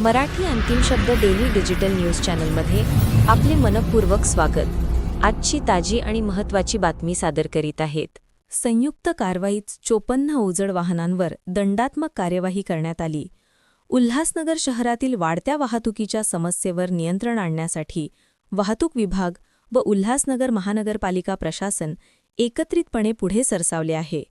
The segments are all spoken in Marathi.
मराठी अंतिम शब्द डेली डिजिटल न्यूज चॅनलमध्ये आपले मनपूर्वक स्वागत. आजची ताजी आणि महत्त्वाची बातमी सादर करीत आहेत. संयुक्त कारवाईत चोपन्न उजड वाहनांवर दंडात्मक कार्यवाही करण्यात आली. उल्हासनगर शहरातील वाढत्या वाहतुकीच्या समस्येवर नियंत्रण आणण्यासाठी वाहतूक विभाग व उल्हासनगर महानगरपालिका प्रशासन एकत्रितपणे पुढे सरसावले आहे.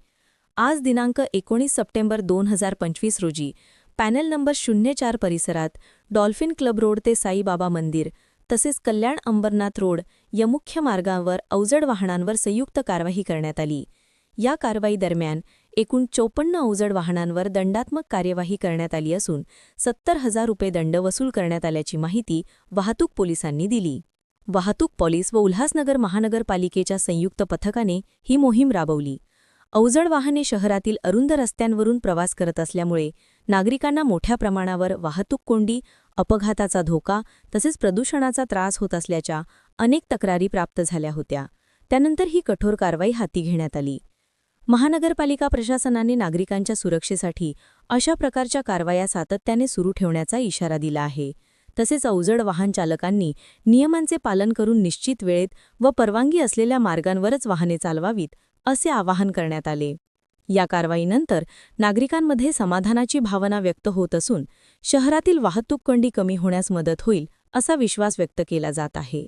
आज दिनांक एकोणीस सप्टेंबर दोन हजार पंचवीस रोजी पॅनल नंबर शून्य चार परिसरात डॉल्फिन क्लब रोड ते साईबाबा मंदिर तसेच कल्याण अंबरनाथ रोड या मुख्य मार्गावर अवजड वाहनांवर संयुक्त कारवाई करण्यात आली. या कारवाई दरम्यान एकूण चोपन्न अवजड वाहनांवर दंडात्मक कार्यवाही करण्यात आली असून सत्तर हजार रुपये दंड वसूल करण्यात आल्याची माहिती वाहतूक पोलिसांनी दिली. वाहतूक पोलीस व उल्हासनगर महानगरपालिकेच्या संयुक्त पथकाने ही मोहीम राबवली. अवजड वाहने शहरातील अरुंद रस्त्यांवरून प्रवास करत असल्यामुळे नागरिकांना मोठ्या प्रमाणावर वाहतूक कोंडी अपघाताचा धोका तसेच प्रदूषणाचा त्रास होत असल्याच्या अनेक तक्रारी प्राप्त झाल्या होत्या. त्यानंतर ही कठोर कारवाई हाती घेण्यात आली. महानगरपालिका प्रशासनाने नागरिकांच्या सुरक्षेसाठी अशा प्रकारच्या कारवाया सातत्याने सुरू ठेवण्याचा इशारा दिला आहे. तसेच अवजड वाहन चालकांनी नियमांचे पालन करून निश्चित वेळेत व परवानगी असलेल्या मार्गांवरच वाहने चालवावीत असे आवाहन करण्यात आले. या कारवाईनंतर नागरिकांमध्ये समाधानाची भावना व्यक्त होत असून शहरातील वाहतूक कोंडी कमी होण्यास मदत होईल असा विश्वास व्यक्त केला जात आहे.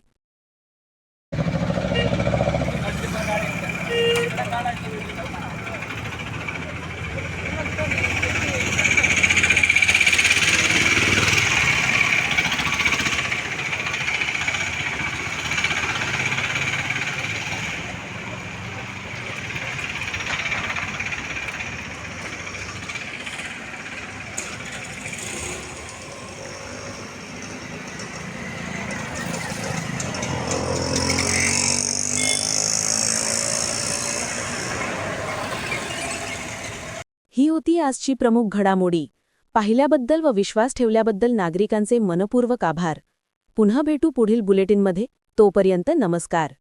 ही होती आजची प्रमुख घडामोडी. पाहिल्याबद्दल व विश्वास ठेवल्याबद्दल नागरिकांचे मनपूर्वक आभार. पुन्हा भेटू पुढील बुलेटिनमध्ये. तोपर्यंत नमस्कार.